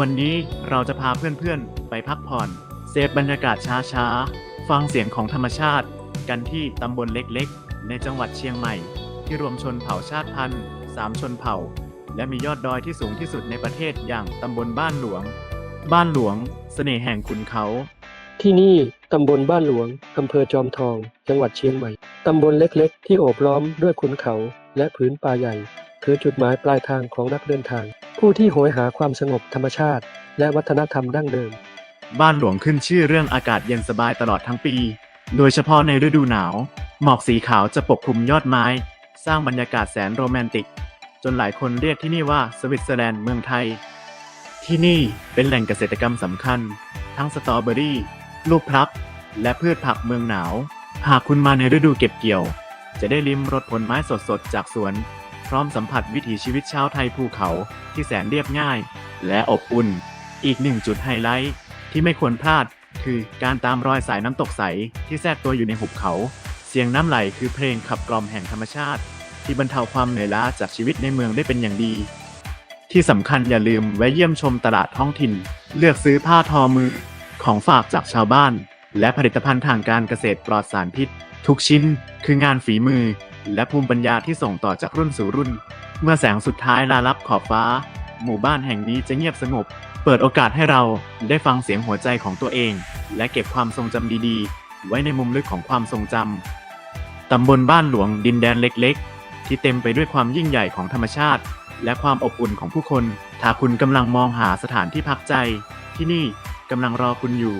วันนี้เราจะพาเพื่อนๆ ไปพักผ่อน เซฟบรรยากาศช้าๆ ฟังเสียงของธรรมชาติ กันที่ตำบลเล็กๆ ในจังหวัดเชียงใหม่ ที่รวมชนเผ่าชาติพันธุ์สามชนเผ่า และมียอดดอยที่สูงที่สุดในประเทศอย่างตำบลบ้านหลวง บ้านหลวง เสน่ห์แห่งขุนเขา ที่นี่ตำบลบ้านหลวงอำเภอจอมทอง จังหวัดเชียงใหม่ ตำบลเล็กๆ ที่โอบล้อมด้วยขุนเขา และผืนป่าใหญ่ คือจุดหมายปลายทางของนักเดินทาง ผู้ที่โหยหาความสงบธรรมชาติ และวัฒนธรรมดั้งเดิม บ้านหลวงขึ้นชื่อเรื่องอากาศเย็นสบายตลอดทั้งปี โดยเฉพาะในฤดูหนาว หมอกสีขาวจะปกคลุมยอดไม้ สร้างบรรยากาศแสนโรแมนติก จนหลายคนเรียกที่นี่ว่าสวิตเซอร์แลนด์เมืองไทย ที่นี่เป็นแหล่งเกษตรกรรมสำคัญ ทั้งสตรอเบอรี่ ลูกพลับ และพืชผักเมืองหนาว หากคุณมาในฤดูเก็บเกี่ยว จะได้ลิ้มรสผลไม้สดๆจากสวน ร้อมสัมผัสวิถีชีวิตชาวไทยภูเขาที่แสนเรียบง่าย และอบอุ่น อีกหนึ่งจุดไฮไลท์ที่ไม่ควรพลาด คือการตามรอยสายน้ำตกใสที่แทรกตัวอยู่ในหุบเขา เสียงน้ำไหลคือเพลงขับกล่อมแห่งธรรมชาติ ที่บรรเทาความเหนื่อยล้าจากชีวิตในเมืองได้เป็นอย่างดี ที่สำคัญอย่าลืมแวะเยี่ยมชมตลาดท้องถิ่น เลือกซื้อผ้าทอมือของฝากจากชาวบ้าน และผลิตภัณฑ์ทางการเกษตรปลอดสารพิษ ทุกชิ้นคืองานฝีมือ และภูมิปัญญาที่ส่งต่อจากรุ่นสู่รุ่น เมื่อแสงสุดท้ายลาลับขอบฟ้า หมู่บ้านแห่งนี้จะเงียบสงบ เปิดโอกาสให้เราได้ฟังเสียงหัวใจของตัวเอง และเก็บความทรงจำดีๆ ไว้ในมุมลึกของความทรงจำตำบลบ้านหลวงดินแดนเล็กๆ ที่เต็มไปด้วยความยิ่งใหญ่ของธรรมชาติ และความอบอุ่นของผู้คน ถ้าคุณกำลังมองหาสถานที่พักใจ ที่นี่กำลังรอคุณอยู่